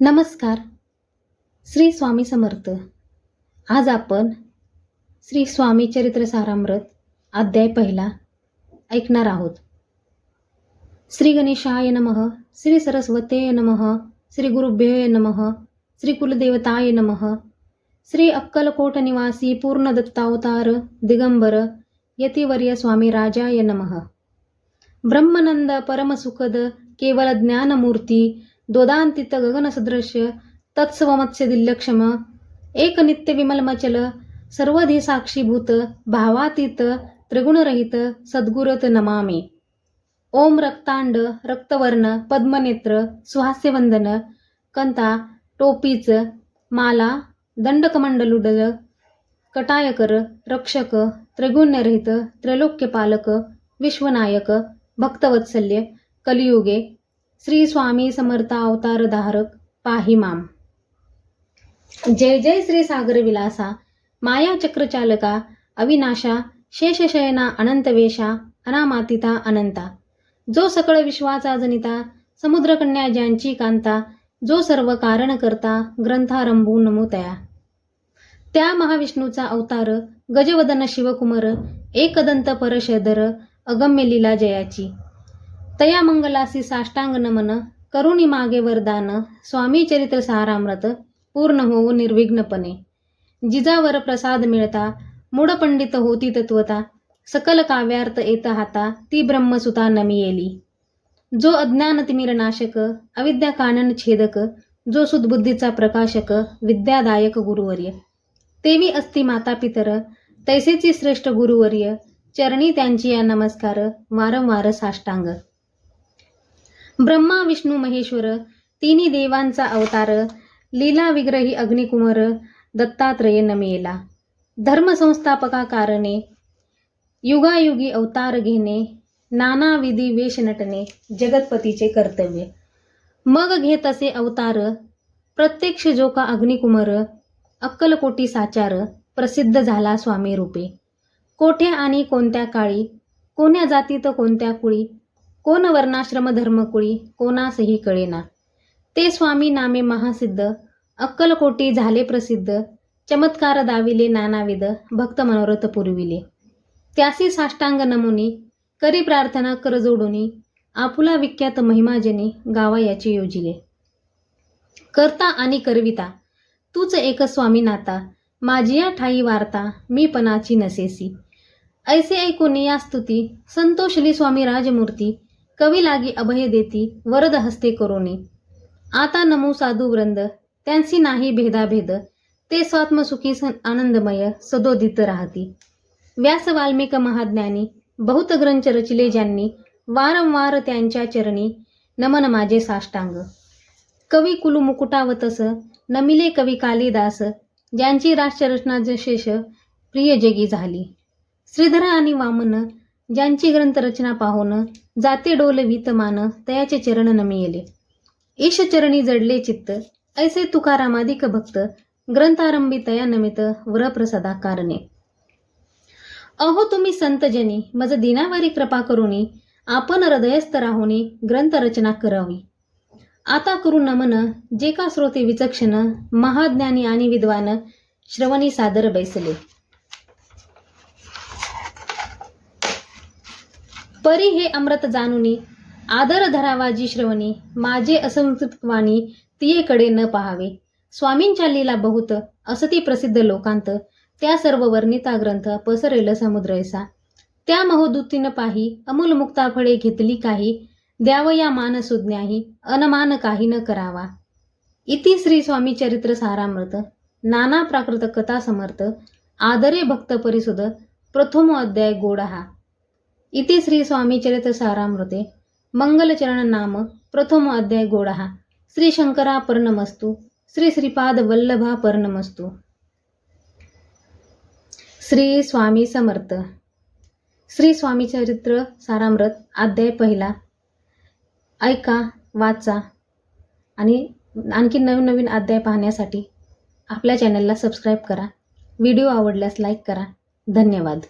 नमस्कार. श्री स्वामी समर्थ. आज आपण श्री स्वामी चरित्र सारामृत अध्याय पहिला ऐकणार आहोत. श्री गणेशाय नमः श्री सरस्वते नमः श्री गुरुभ्यो नमः श्री कुलदेवताय नमः श्री अक्कलकोट निवासी पूर्ण दत्तावतार दिगंबर यतिवर्य स्वामी राजाय नमः. ब्रह्मनंद परमसुखद केवल ज्ञानमूर्ती दोदांतित गगनसदृश्य तत्सवमत्स्य दिल्यक्षम एक नित्य विमलमचल सर्वधी साक्षीभूत भावातीत त्रिगुणरहित सद्गुरत नमामी। ओम रक्तांड रक्तवर्ण पद्मनेत्र सुहास्यवंदन कंता टोपीच माला दंडकमंडलुडल कटायकर रक्षक त्रिगुण्यरहित त्रैलोक्यपालक विश्वनायक भक्तवत्सल्य कलियुगे श्री स्वामी समर्थ अवतार धारक पाहिमाम जय जय श्री सागर विलासा माया चक्रचालका अविनाशा शेषशयना अनंतवेशा अनामातिता अनंता. जो सकळ विश्वाचा जनिता समुद्रकन्या ज्यांची कांता जो सर्व कारण करता ग्रंथारंभू नमोतया. त्या महाविष्णूचा अवतार गजवदन शिवकुमार एकदंत परशधर अगम्य लीला जयाची. तया मंगलासी साष्टांग नमन करुणी मागे वरदान स्वामी चरित्र सारामृत पूर्ण होऊ निर्विघ्नपणे जिजावर प्रसाद मिळता मूडपंडित होती तत्वता सकल काव्यार्थ येत हाता ती ब्रह्मसुता नमी येली. जो अज्ञान तिमिरनाशक अविद्या कानन छेदक जो सुदबुद्धीचा प्रकाशक विद्यादायक गुरुवर्य. तेवी अस्ति माता पितर तैसेची श्रेष्ठ गुरुवर्य चरणी त्यांची या नमस्कार वारंवार साष्टांग. ब्रह्मा विष्णू महेश्वर तिन्ही देवांचा अवतार लीला विग्रही अग्निकुमार दत्तात्रय नमेला. धर्मसंस्थापका कारणे युगायुगी अवतार घेणे नानाविधी वेश नटणे जगतपतीचे कर्तव्य. मग घेत असे अवतार प्रत्यक्ष जो का अग्निकुमार अक्कलकोटी साचार प्रसिद्ध झाला स्वामी रूपे कोठे आणि कोणत्या काळी कोण्या जातीत कोणत्या कुळी कोण वर्णाश्रम धर्मकुळी कोणासही कळेना. ते स्वामी नामे महासिद्ध अक्कलकोटी झाले प्रसिद्ध चमत्कार दाविले नानाविध भक्त मनोरथ पुरविले. त्यासी साष्टांग नमुनी करी प्रार्थना कर जोडुनी आपुला विख्यात महिमाजनी गावा याची योजिले. करता आणि करविता तूच एक स्वामी नाता माझी या ठाई वार्ता मी पणाची नसेसी. ऐसे ऐकून या स्तुती संतोषली स्वामी राजमूर्ती कवी लागी अभय देती वरद हस्ते करोनी आता नमो साधू वृंद त्यांची नाही भेदाभेद ते स्वात्मसुखी सन आनंदमय सदोदित राहती. व्यास वाल्मिक महाज्ञानी बहुत ग्रंथ रचिले ज्यांनी वारंवार त्यांच्या चरणी नमन माझे साष्टांग. कवी कुलू मुकुटावतस नमिले कवी कालिदास ज्यांची राष्ट्ररचना जशेष प्रिय जगी झाली. श्रीधर आणि वामन ज्यांची ग्रंथरचना पाहून जाते डोल वीतमान तयाचे चरण नमियेले. ईश चरणी जडले चित्त ऐसे तुकारामादिक भक्त ग्रंथारंभी तया नमित व्रप्रसादा कारणे अहो तुम्ही संतजनी मज दिनावारी कृपा करुनी आपण हृदयस्थ राहुनी ग्रंथरचना करावी. आता करू नमन जे का श्रोते विचक्षण महाज्ञानी आणि विद्वान श्रवणी सादर बैसले. परी हे अमृत जाणुनी आदर धरावाजी श्रवणी माझे असंतृप्तवाणी तियेकडे न पहावे. स्वामींच्या लीला बहुत असती प्रसिद्ध लोकांत त्या सर्व वर्णिता ग्रंथ पसरेल समुद्रैसा त्या महोदूतीन पाही अमूल मुक्ताफळे घेतली काही द्यावया मान सुज्ञाही अनमान काही न करावा. इति श्री स्वामी चरित्र सारामृत नाना प्राकृत कथा समर्थ आदरे भक्त परिसुद प्रथम अध्याय गोडहा. इति श्री स्वामी चरित्र सारामृते मंगलचरण नाम प्रथम अध्याय गोडहा श्री शंकरा पर्णमस्तु श्री श्रीपाद वल्लभा पर्णमस्तु श्री स्वामी समर्थ। श्री स्वामी चरित्र सारामृत अध्याय पहिला। ऐका वाचा आणि आणखी नवीन नवीन अध्याय पाहण्यासाठी आपल्या चॅनलला सबस्क्राईब करा. व्हिडिओ आवडल्यास लाईक करा. धन्यवाद.